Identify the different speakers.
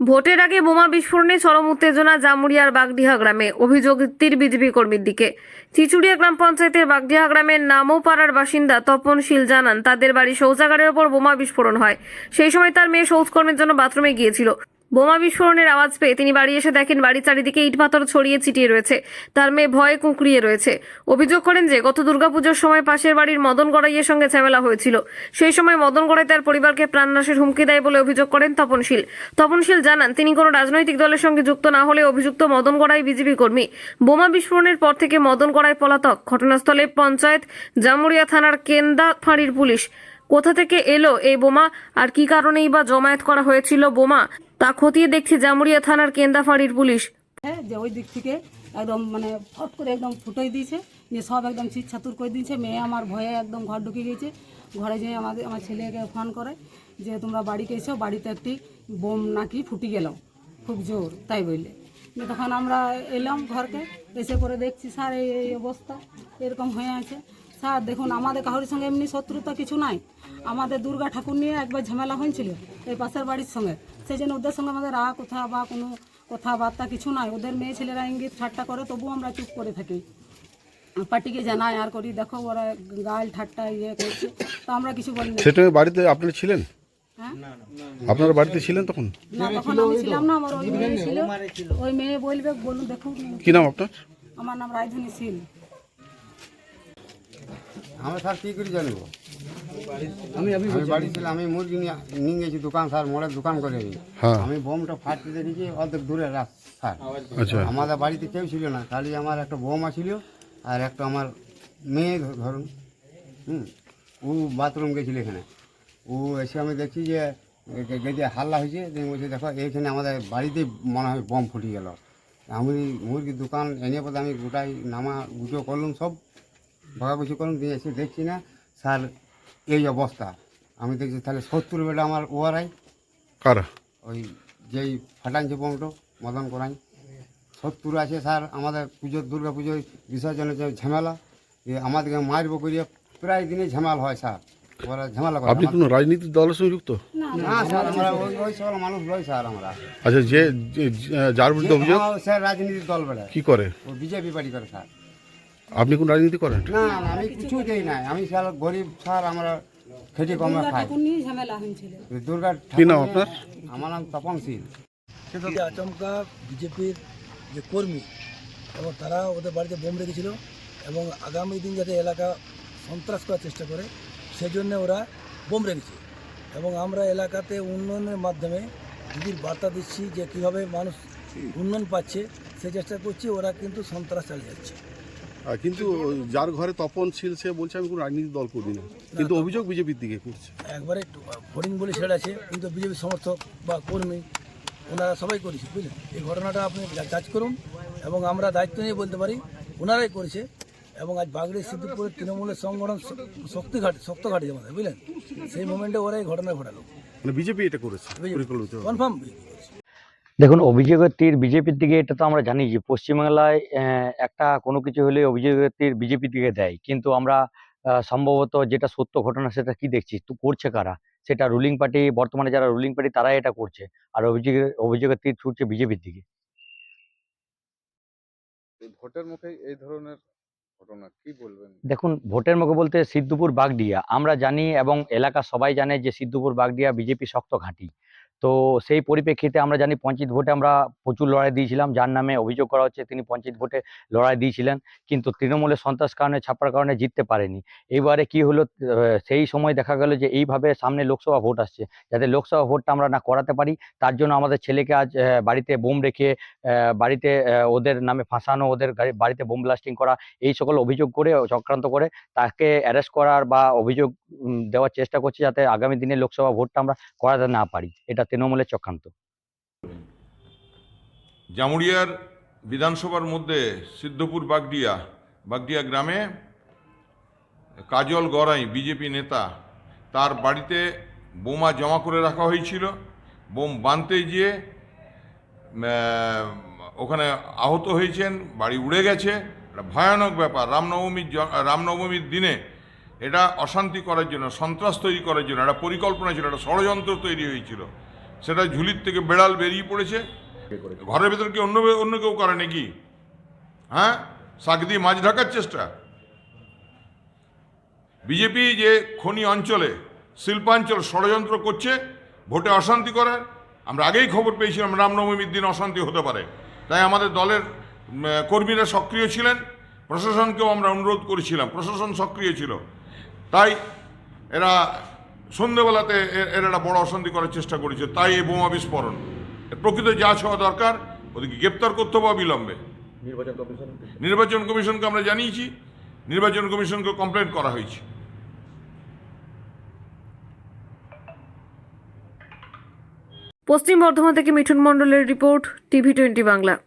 Speaker 1: ভোটের আগে বোমা বিস্ফোরণে চরম উত্তেজনা জামুরিয়ার বাগডিহা গ্রামে। অভিযোগ তীর বিজেপি কর্মীর দিকে। চিচুড়িয়া গ্রাম পঞ্চায়েতের বাগডিহা গ্রামের নামও পাড়ার বাসিন্দা তপন শীল জানান, তাদের বাড়ি শৌচাগারের ওপর বোমা বিস্ফোরণ হয়। সেই সময় তার মেয়ে শৌচকর্মের জন্য বাথরুমে গিয়েছিল। বোমা বিস্ফোরণের আওয়াজ পেয়ে তিনি বাড়ি এসে দেখেন বাড়ির চারিদিকে ইট পাথর ছড়িয়ে ছিটিয়ে রয়েছে। তার মেয়ে ভয়ে কুঁকড়িয়ে রয়েছে। অভিযোগ করেন যে, গত দুর্গাপুজোর সময় পাশের বাড়ির মদন গড়াইয়ের সঙ্গে ঝামেলা হয়েছিল। সেই সময় মদন গড়াই তার পরিবারকে প্রাণনাশের হুমকি দেয় বলে অভিযোগ করেন তপনশীল। তপনশীল জানান, তিনি কোনো রাজনৈতিক দলের সঙ্গে যুক্ত না হলে অভিযুক্ত মদন গড়াই বিজেপি কর্মী। বোমা বিস্ফোরণের পর থেকে মদন গড়াই পলাতক। ঘটনাস্থলে পঞ্চায়েত জামুরিয়া থানার কেন্দা ফাঁড়ির পুলিশ। কোথা থেকে এলো এই বোমা? আর কি কারণেই বা জমায়েত করা হয়েছিল বোমা? তা খতিয়ে দেখছে জামুরিয়া থানার কেন্দা ফাঁড়ির পুলিশ।
Speaker 2: হ্যাঁ যে ওই দিক থেকে একদম মানে ফট করে একদম ফুটোই দিয়েছে যে সব একদম চিত ছাতুর করে দিয়েছে। মেয়ে আমার ভয়ে একদম ঘর ঢুকে গেছে ঘরে যেয়ে আমাদের, আমার ছেলেকে ফোন করে যে তোমরা বাড়িতে এসো, বাড়িতে একটি বোম নাকি ফুটি গেল। খুব জোর, তাই বললে। তখন আমরা এলাম ঘরকে, এসে করে দেখছি, স্যার এই অবস্থা। এরকম হয়ে আছে। স্যার দেখুন আমাদের কারোর সঙ্গে এমনি শত্রুতা কিছু নাই। আমাদের দুর্গা ঠাকুর নিয়ে একবার ঝামেলা হয়েছিল এই পাশের বাড়ির সঙ্গে। সেই জন্য ওদের সঙ্গে আমাদের রাগ কোথা বা কোনো কথাবার্তা কিছু নাই। ওদের মেয়ে ছেলেরা ইঙ্গিত ঠাট্টা করে তবুও আমরা চুপ করে থাকি। পার্টিকে জানাই আর করি দেখো ওরা গাল ঠাট্টা ইয়ে করছে। তো আমরা কিছু বলি না
Speaker 3: সেটা বাড়িতে আপনি ছিলেন?
Speaker 2: হ্যাঁ?
Speaker 3: আপনারা বাড়িতে ছিলেন তখন?
Speaker 2: না তখন আমি ছিলাম না আমার ওই মেয়ে ছিল। ওই মেয়ে বলবে বলুন দেখুন।
Speaker 3: কি নাম আপনার?
Speaker 2: আমার নাম রাজধানী শীল।
Speaker 4: আমি স্যার কী করে জানব? আমি আমি বাড়ি ছিলাম আমি মুরগি নিয়ে নিয়ে গেছি দোকান স্যার মোড়ের দোকান করে নি।
Speaker 3: হ্যাঁ।
Speaker 4: আমি বোমটা ফাটতে দেখেছি অর্ধেক দূরে রাখ স্যার।
Speaker 3: আচ্ছা।
Speaker 4: আমাদের বাড়িতে কেউ ছিল না খালি আমার একটা বৌমা ছিল আর একটা আমার মেয়ে ধরুন হুম ও বাথরুম গেছিল এখানে। ও এসে আমি দেখছি যে গেটে হাল্লা হয়েছে বলছে দেখো এইখানে আমাদের বাড়িতেই মনে হয় বম ফুটে গেল। আমি মুরগির দোকান এনে পথে আমি গোটাই নামা গুজো করলাম সব ভাগাগুছি করুন দিয়ে এসে দেখছি না। স্যার এই অবস্থা। আমি দেখছি তাহলে সত্তর বেটা আমার ওয়ারাই।
Speaker 3: কারা?
Speaker 4: ওই যেই ফাটাইছে বমটো মদন করাই। সত্তর আছে স্যার আমাদের পুজোর দুর্গা পুজোর বিসর্জনের যে ঝামেলা এ আমাদেরকে মারবো করিয়ে প্রায় দিনে ঝামেলা হয় স্যার। ওরা ঝামেলা করে।
Speaker 3: আপনি কোনো রাজনীতির দলের সঙ্গে যুক্ত?
Speaker 4: না স্যার আমরা ওই ওই সকল মানুষ লই স্যার আমরা।
Speaker 3: আচ্ছা যে যে- যার বিরুদ্ধে অভিযোগ?
Speaker 4: স্যার রাজনীতির দল বেড়ায়।
Speaker 3: কি করে?
Speaker 4: ও বিজেপি পার্টি করে স্যার।
Speaker 3: আপনি কোন রাজনীতি করেন?
Speaker 4: না না আমি কিছু দেই নাই। আমি স্যার গরিব স্যার আমরা খেটে কমে খাই। দুর্গা
Speaker 3: কি নাম আপনার?
Speaker 4: আমার নাম তপন
Speaker 5: যে আচমকা বিজেপির যে কর্মী এবং তারা ওদের বাড়িতে বোম রেখেছিল এবং আগামী দিন যাতে এলাকা সন্ত্রাস করার চেষ্টা করে সেজন্য ওরা বোম রেখেছে। এবং আমরা এলাকাতে উন্নয়নের মাধ্যমে দিদির বার্তা দিচ্ছি যে কীভাবে মানুষ উন্নয়ন পাচ্ছে সে চেষ্টা করছি ওরা কিন্তু সন্ত্রাস চালিয়ে যাচ্ছে।
Speaker 3: কিন্তু যার ঘরে তপন ছিল সে বলছে আমি কোনো রাজনীতির দল করি না। কিন্তু অভিযোগ বিজেপির দিকে করছে।
Speaker 5: একবারে ফরিং বলে ছেড়ে আছে কিন্তু বিজেপি সমর্থক বা কর্মী ওনারা সবাই করেছে বুঝলেন? এই ঘটনাটা আপনি যাচ করুন এবং আমরা দায়িত্ব নিয়ে বলতে পারি ওনারাই করেছে এবং আজ বাগড়ি সিদ্ধপুরের তৃণমূলের সংগঠন শক্তি ঘাটে শক্ত শক্তঘাটে আমাদের বুঝলেন? সেই মোমেন্টে ওরা এই ঘটনা ঘটালো।
Speaker 3: মানে বিজেপি এটা করেছে
Speaker 5: কনফার্ম
Speaker 6: দেখুন অভিযোগের তীর বিজেপির দিকে এটা তো আমরা জানি যে পশ্চিমবাংলায় একটা কোনো কিছু হলে অভিযোগের তীর বিজেপির দিকে দেয়। কিন্তু আমরা সম্ভবত যেটা সত্য ঘটনা সেটা কি দেখছি? তো করছে কারা? সেটা রুলিং পার্টি বর্তমানে যারা রুলিং পার্টি তারাই এটা করছে। আর অভিযোগের অভিযোগের তীর ছুটছে বিজেপির দিকে।
Speaker 7: ভোটের মুখে এই ধরনের ঘটনা কি বলবেন?
Speaker 6: দেখুন ভোটের মুখে বলতে সিদ্ধপুর বাগডিয়া আমরা জানি এবং এলাকা সবাই জানে যে সিদ্ধপুর বাগডিয়া বিজেপি শক্ত ঘাঁটি। তো সেই পরিপ্রেক্ষিতে আমরা জানি পঞ্চায়েত ভোটে আমরা প্রচুর লড়াই দিয়েছিলাম, যার নামে অভিযোগ করা হচ্ছে তিনি পঞ্চায়েত ভোটে লড়াই দিয়েছিলেন, কিন্তু তৃণমূলের সন্ত্রাস কারণে ছাপ্পার কারণে জিততে পারেনি। এইবারে কি হলো সেই সময় দেখা গেল যে এইভাবে সামনে লোকসভা ভোট আসছে। যাতে লোকসভা ভোটটা আমরা না করাতে পারি, তার জন্য আমাদের ছেলেকে আজ বাড়িতে বোম রেখে বাড়িতে ওদের নামে ফাঁসানো, ওদের বাড়িতে বোম ব্লাস্টিং করা, এই সকল অভিযোগ করে, চক্রান্ত করে তাকে অ্যারেস্ট করার বা অভিযোগ দেওয়ার চেষ্টা করছে যাতে আগামী দিনে লোকসভা ভোটটা আমরা করাতে না পারি। এটা তৃণমূলের চক্রান্ত।
Speaker 8: জামুরিয়ার বিধানসভার মধ্যে সিদ্ধপুর বাগডিয়া বাগডিয়া গ্রামে কাজল গড়াই, বিজেপি নেতা, তার বাড়িতে বোমা জমা করে রাখা হয়েছিল। বোম বানতে গিয়ে ওখানে আহত হয়েছেন, বাড়ি উড়ে গেছে। একটা ভয়ানক ব্যাপার, রামনবমীর রামনবমীর দিনে এটা অশান্তি করার জন্য, সন্ত্রাস তৈরি করার জন্য, একটা পরিকল্পনা ছিল, একটা ষড়যন্ত্র তৈরি হয়েছিল। সেটা ঝুলির থেকে বেড়াল বেরিয়ে পড়েছে। ঘরের ভেতর কি অন্য অন্য কেউ করে নাকি? হ্যাঁ? শাক দিয়ে মাছ ঢাকার চেষ্টা। বিজেপি যে খনি অঞ্চলে শিল্পাঞ্চল ষড়যন্ত্র করছে, ভোটে অশান্তি করার আমরা আগেই খবর পেয়েছিলাম রামনবমীর দিন অশান্তি হতে পারে। তাই আমাদের দলের কর্মীরা সক্রিয় ছিলেন, প্রশাসনকেও আমরা অনুরোধ করেছিলাম, প্রশাসন সক্রিয় ছিল। তাই এরা সন্ধেবেলাতে এ- এরা একটা বড় অশান্তি করার চেষ্টা করেছে তাই এই বোমা বিস্ফোরণ। প্রকৃত যা হওয়া দরকার ওদেরকে গ্রেপ্তার করতে হবে অবিলম্বে। নির্বাচন কমিশনকে আমরা জানিয়েছি নির্বাচন কমিশনকে কমপ্লেন করা হয়েছে।
Speaker 1: পশ্চিম বর্ধমান থেকে মিঠুন মণ্ডলের রিপোর্ট টিভি টোয়েন্টি বাংলা।